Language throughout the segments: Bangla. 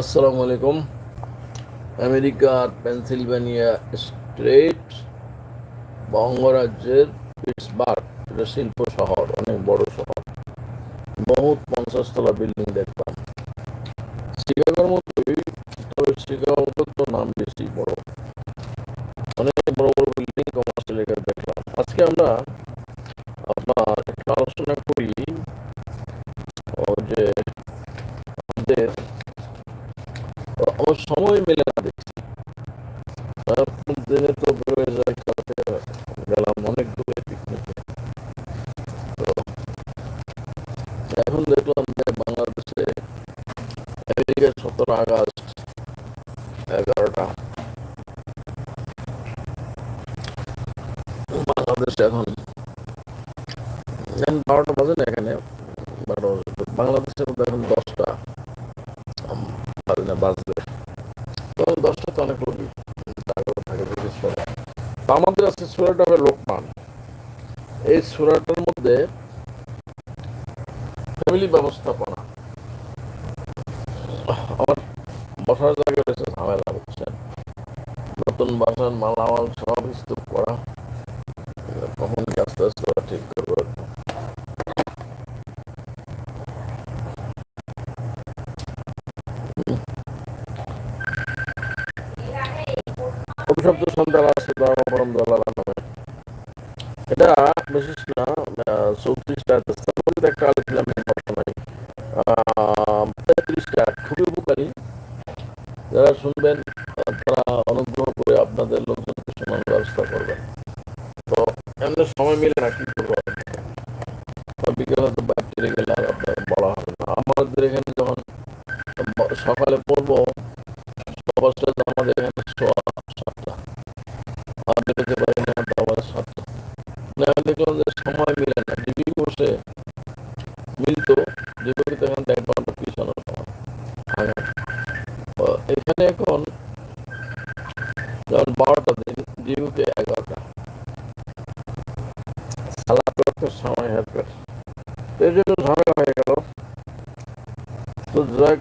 আসসালামু আলাইকুম। আমেরিকার পেনসিলভেনিয়া স্টেট, বঙ্গরাজ্যের পিটসবার্গ শিল্প শহর, অনেক বড় শহর। বহুত পঞ্চাশতলা বিল্ডিং দেখলাম। সতেরো আগস্ট এগারোটা। বাংলাদেশ এখন বারোটা বাজে না এখানে? বারো বাংলাদেশের মধ্যে এখন দশটা। বাজে না বাজবে তো দশটা তো অনেক রোগী। জাগ্রত থাকে আমাদের আছে সুরাটা হবে লোকমান। এই সুরাটার মধ্যে ফ্যামিলি ব্যবস্থাপনা পুরাতন বাসার মালামাল সব স্তূপ করা এমন সময় মিলে না আমার হেল্পার হ্যাঁ, এই জন্য ঝগড়া হয়ে গেল। তো জয়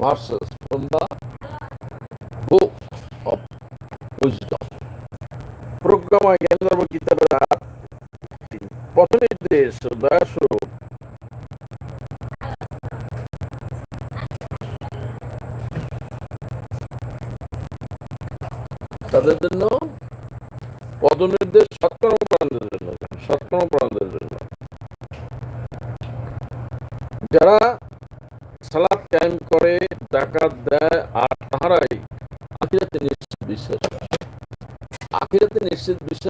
Mars ক্যাম করে ডাকাত দেয় আর তাহারাই। আখিরাতে নিশ্চিত বিশ্বাস আখিরাতে নিশ্চিত বিশ্বাস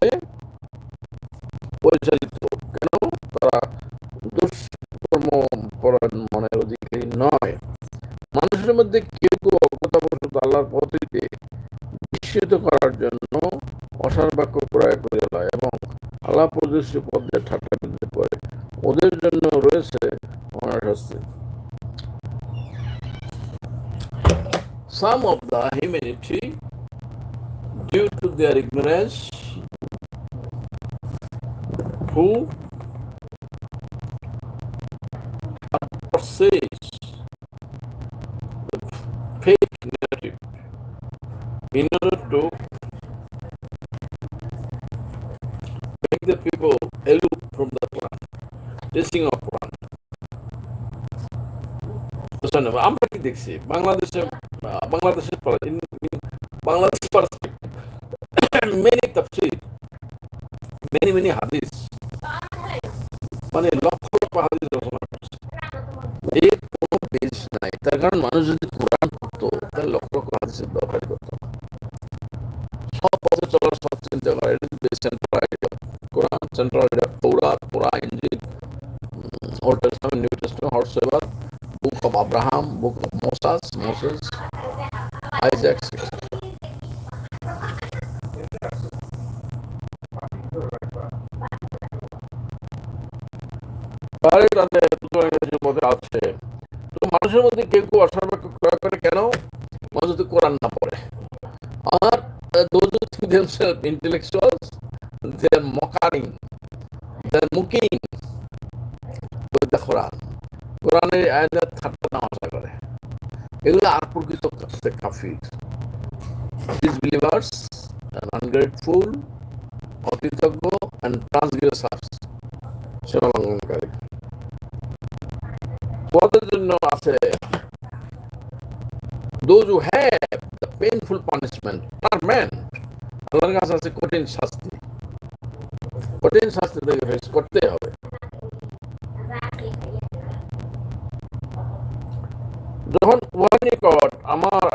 আল্লাহ প্রদর্শিত পথে ঠাট্টা বিদ্রুপ করে ওদের জন্য রয়েছে অনাশাস্তি Some of the humanity, due to their ignorance, who possess the fake narrative in দেখছি, বাংলাদেশে বাংলাদেশের বাংলাদেশ মেনি তফসির মেনি মেনি হাদিস মানে লক্ষ লক্ষ হাদিস রচনা করছে। এর কোনো বেশ নাই। তার কারণ মানুষ যদি মোসেস আইজ্যাক তাহলে তাদের দুটো মধ্যে আছে। তো মানুষের মধ্যে কেউ কেউ অসর্বাক্য ক্রয় করে কেন? মানুষ যদি কোরআন না পড়ে। আর those themselves intellectuals, they're mocking, they're mocking with the Quran. কোরআনের এগুলো আর প্রকৃত কাফির ডিসবিলিভার্স আনগ্রেটফুল অকৃতজ্ঞ অ্যান্ড ট্রান্সগ্রেসার্স সীমা লঙ্ঘনকারী পদের জন্য আছে those who have the painful punishment torment আল্লাহর কাছে আছে কঠিন শাস্তি। কঠিন শাস্তি থেকে ফেস করতে হবে যখন উহার নিকট আমার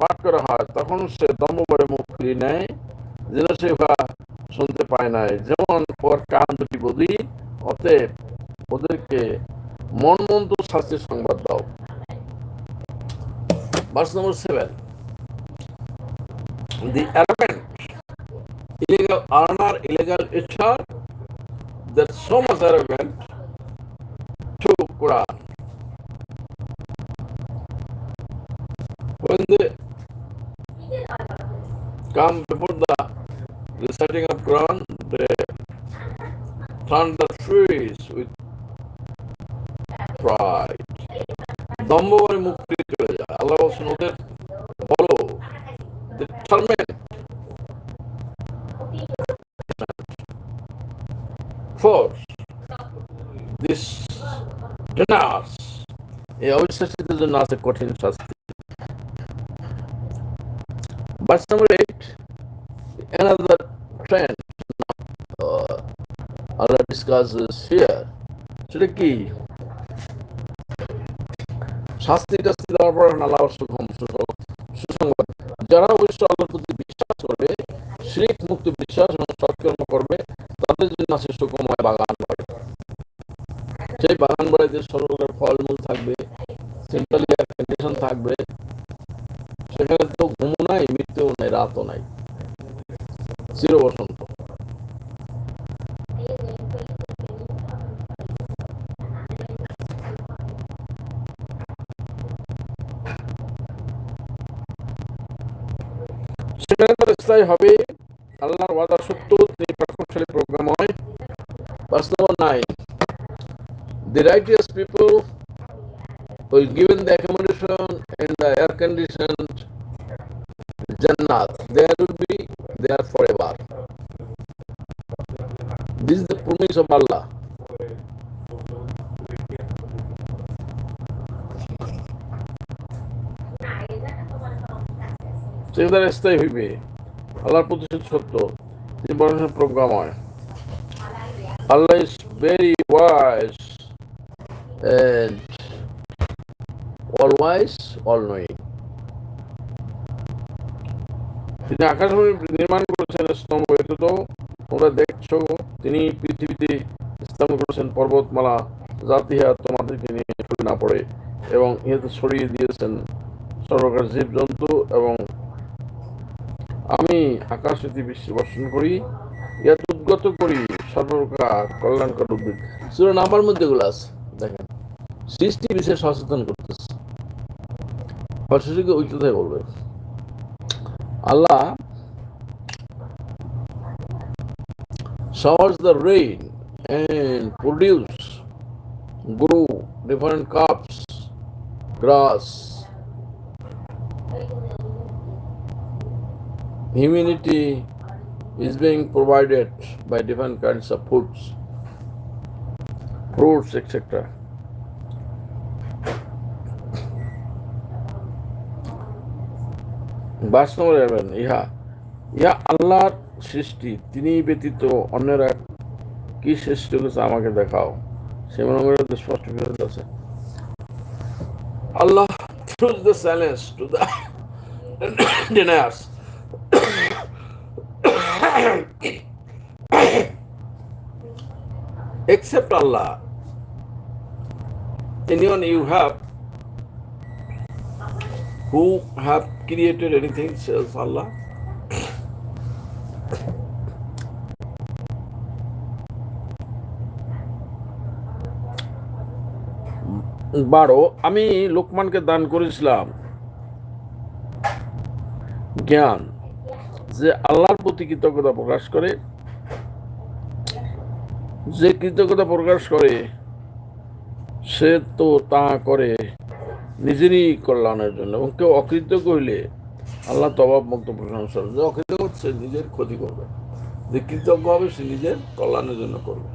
পাঠ করা হয় তখন সে দম্বরে মুখ ফিরিয়ে নেয় যেন সে শুনতে পায় নাই যেমন ওর কান দুটি বদি অতএব ওদেরকে মন মন্ত শাস্তির সংবাদ দাও Verse number seven. The arrogant, illegal earner, illegal itcher, they're so much arrogant to Quran. When they come before the reciting of Quran, they turn the trees with pride. দম্ভ করে মুক্তি চলে যায় আল্লাহ বলছেন ওদের বলো টার্মেন্ট ফোর্স দিস ডিনার্স এই অবিশ্বাসীদের জন্য আছে কঠিন শাস্তি another trend uh, Allah discusses here. সেটা কি? শাস্তি টাস্তি দেওয়ার পর আল্লাহ সুখম যারা অবশ্য আল্লাহর প্রতি বিশ্বাস করবে শিরিক মুক্ত বিশ্বাস এবং সৎকর্ম করবে তাদের জন্য আছে সুখময় বাগান বাড়ি। সেই বাগান বাড়িতে সরকারের ফলমূল থাকবে সেন্ট্রাল কন্ডিশন থাকবে সেখানে তো ঘুমও নাই মৃত্যুও নাই রাতও নাই চির বসন্ত সেখানে হবে আল্লাহর ওয়াদা সত্য তিনি প্রভাবশালী প্রোগ্রাম হয় Verse number nine. The righteous people will given the accommodation in the air conditioned Jannat. There will be there forever. This is the promise of Allah. সেগুলো স্থায়ী হইবে আল্লাহর প্রতিশোধ সত্য তিনি বড় প্রজ্ঞাময় Allah is very wise and all wise, all knowing. তিনি আকাশ নির্মাণ করেছেন স্তম্ভ এতে তো তোমরা দেখছ তিনি পৃথিবীতে স্থাপন করেছেন পর্বতমালা জাতি ইহা তোমাদেরকে নিয়ে না পড়ে এবং ইহাতে ছড়িয়ে দিয়েছেন সর্বকার জীব জন্তু এবং আমি আকাশ হইতে বৃষ্টি বর্ষণ করি, ইয়াত উদ্গত করি সর্বপ্রকার কল্যাণকর উদ্ভিদ। সুরা নাম্বার মধ্যে গুলো আছে, দেখেন। সৃষ্টি বিষয়ে সচেতন করতেছে। ফলশ্রুতিকে ঐক্যতায় বলবে। Allah showers the rain and produce, grow different crops, grass humanity is being provided by different kinds of foods fruits etc বাস নম্বর ইহা ইহা আল্লাহর সৃষ্টি তিনি ব্যতীত অন্যরা কি সৃষ্টি করেছে আমাকে দেখাও সে মনে স্পষ্ট বিরোধ আছে আল্লাহ throws the silence to the deniers. Except Allah, anyone you have who have created anything says Allah. বারো আমি লোকমানকে দান করেছিলাম জ্ঞান যে আল্লাহর প্রতি কৃতজ্ঞতা প্রকাশ করে যে কৃতজ্ঞতা প্রকাশ করে সে তো তা করে নিজেরই কল্যাণের জন্য। এবং কেউ অকৃতজ্ঞ হইলে আল্লাহ তবাব মুক্ত প্রশংসা যে অকৃতজ্ঞ সে নিজের ক্ষতি করবে। যে কৃতজ্ঞ হবে সে নিজের কল্যাণের জন্য করবে।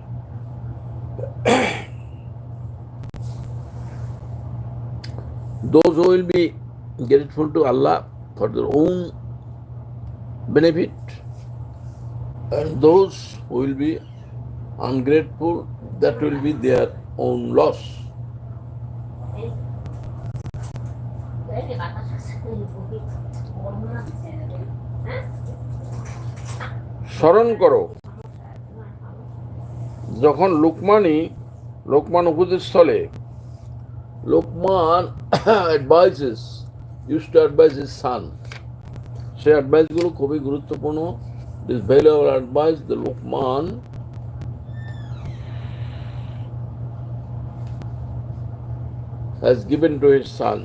Those will be to Allah for their own benefit, and those who will be ungrateful, that will be their own loss. স্মরণ করো যখন লোকমানই লোকমান উপদেশ স্থলে Luqman advises use to advise his son সে অ্যাডভাইসগুলো খুবই গুরুত্বপূর্ণ this valuable advice the Luqman has given to his son.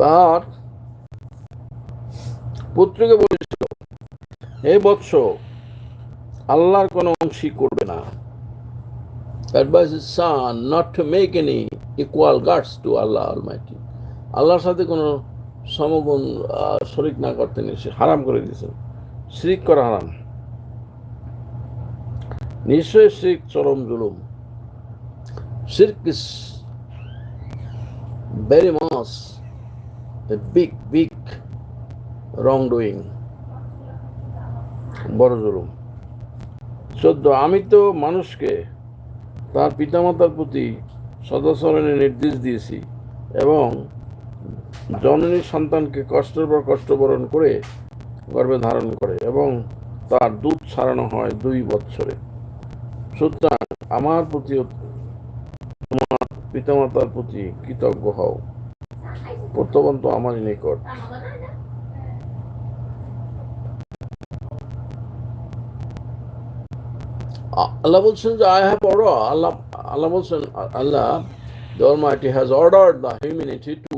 তার পুত্রকে বলেছিল, হে বৎস, আল্লাহর কোনো অংশী করবে না। Advice his son not to make any equal gods to Allah almighty আল্লাহর সাথে কোনো সমগুণ শরিক না করতে নিয়ে সে হারাম করে দিয়েছেন। শিরিক করা হারাম। নিশ্চয় শিরিক, চরম জুলুম। শিরক is very much a big big wrong doing বড় জুলুম। চোদ্দ আমি তো মানুষকে তার পিতামাতার প্রতি সদাচরণের নির্দেশ দিয়েছি এবং জননী সন্তানকে কষ্টের পর কষ্ট বরণ করে গর্ভে ধারণ করে এবং তার দুধ ছাড়ানো হয় দুই বৎসরে। সুতরাং আমার প্রতি তোমার পিতামাতার প্রতি কৃতজ্ঞ হও। প্রত্যবন তো আমারই নিকট আল্লাহ বলছেন যে I have order Allah Allah বলছেন Allah has ordered the humanity to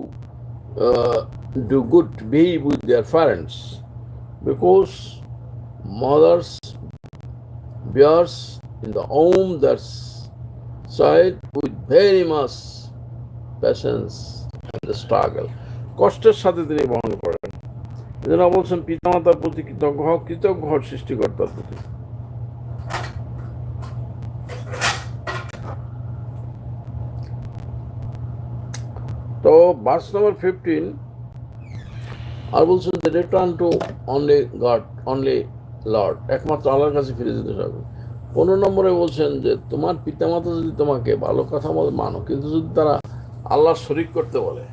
uh, do good behave with their parents. Because mothers, bears in the womb their s- child with very much patience and struggle কষ্টের সাথে তিনি বহন করেন। এজন্য বলছেন, পিতামাতার প্রতি কৃতজ্ঞ হও, কৃতজ্ঞ হওয়ার সৃষ্টিকর্তার প্রতি। তো বাস নম্বর ফিফটিন আর বলছেন যে return to only God only Lord একমাত্র আল্লাহর কাছে ফিরে যেতে হবে। পনেরো নম্বরে বলছেন যে, তোমার পিতামাতা যদি তোমাকে ভালো কথা বলে, মানো। কিন্তু যদি তারা আল্লাহ শরিক করতে বলে,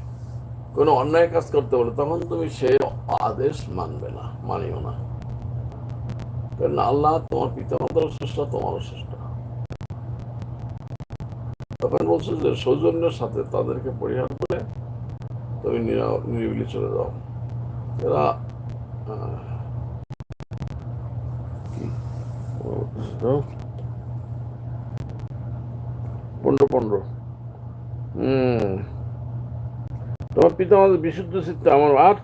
কোনো অন্যায় কাজ করতে বলে, তখন তুমি সে আদেশ মানবে না, মানিও না। কারণ আল্লাহ তোমার পিতামাতারও শ্রেষ্ঠ তোমারও শ্রেষ্ঠ তখন বলছে যে, সৌজন্যের সাথে তাদেরকে পরিহার করে তুমি নিরা- নিরিবিলি চলে যাও। এরা আহ, পনেরো পনেরো। হম। তোমার পিতা আমাদের বিশুদ্ধ চিত্তে আমার আর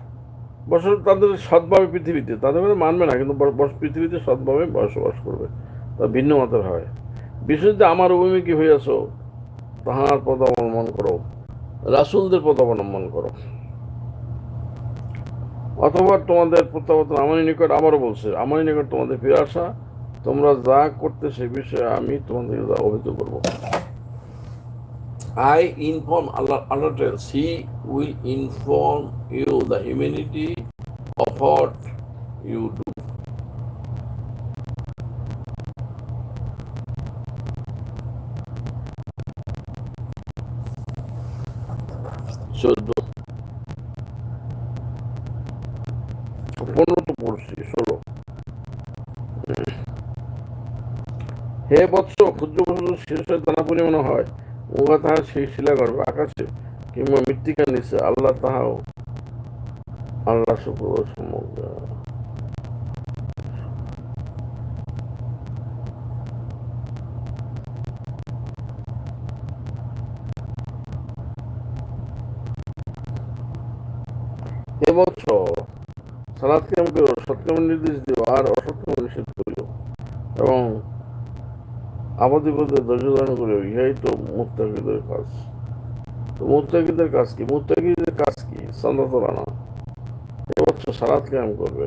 বছর তাদের সৎভাবে পৃথিবীতে তাদের কথা মানবে না কিন্তু পৃথিবীতে সৎভাবে বসবাস করবে। তা ভিন্ন মতের হয়। বিশুদ্ধ আমার অভিমুখী হইয়াছ তাহার পদ অবলম্বন করো। রাসুলদের পদ অবলম্বন করো। অথবা তোমাদের প্রত্যাবর্তন আমার নিকট আবারও বলছে আমার নিকট তোমাদের ফিরে আসা তোমরা যা করতে সে বিষয়ে আমি তোমাদের অভিযোগ করব inform Allah, Allah tells, He will inform you the humanity of what you do. চোদ্দ পনেরো তো পড়ছি ষোলো হে বৎস, ক্ষুদ্র বস্তু শীর্ষের দানা পরিমাণ হয়। উহা তাহার সেই শিলা গর্ভ আকাশে কিংবা মৃত্তিকার নিচে। আল্লাহ তাহাও আল্লাহ শুক্র সমগ্র হে বৎস সালাদ কেমন নির্দেশ দিও আর অসৎকাম নিষেধ করিও। এবং আপদে বিপদে ধৈর্য ধারণ করিও, ইহাই তো মুত্তাকিদের কাজ। তো মুত্তাকিদের কাজ কি? মুত্তাকিদের কাজ কি? সন্ধ্যা তোলা না এবছর সালাদ কেমন করবে।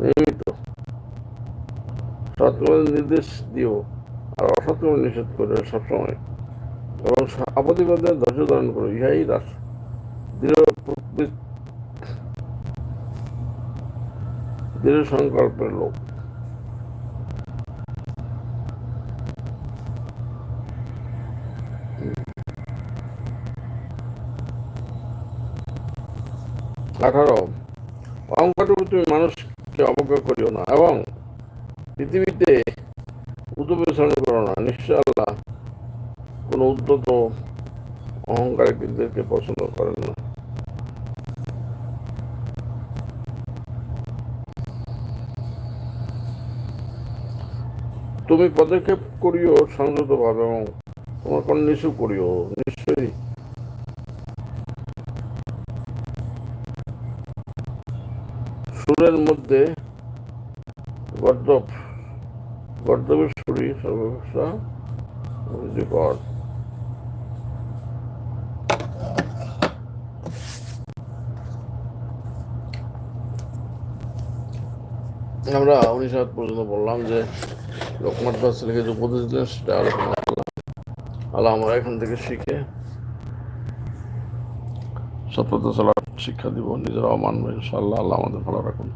নিয়মিত। সৎকামের নির্দেশ দিও আর অসৎকামের নিষেধ করবে সবসময়। এবং আপদে বিপদে ধৈর্য ধারণ করো, ইহাই রাস দৃঢ় দৃঢ় সংকল্পের লোক। আঠারো অহংকারটুকু তুমি মানুষকে অবজ্ঞা করিও না এবং পৃথিবীতে উদ্যোগের করো না। নিশ্চয় আল্লাহ কোনো উদ্যত অহংকারীদেরকে পছন্দ করেন না। তুমি পদক্ষেপ করিও সংযতভাবে এবং তোমার কোন নিচু করিও। নিশ্চয়ই। সুরের মধ্যে গর্দব গর্দবের সুরই সর্বসা অভিযোগ আমরা উনিশ পর্যন্ত বললাম যে লোকমান ছেলেকে যে উপদেশ দিলেন সেটা আলোচনা করলাম। আল্লাহ আমরা এখান থেকে শিখে সত্যতা চলার শিক্ষা দিব, নিজেরাও মানবো ইনশাল্লাহ আল্লাহ আমাদের ভালো রাখুন।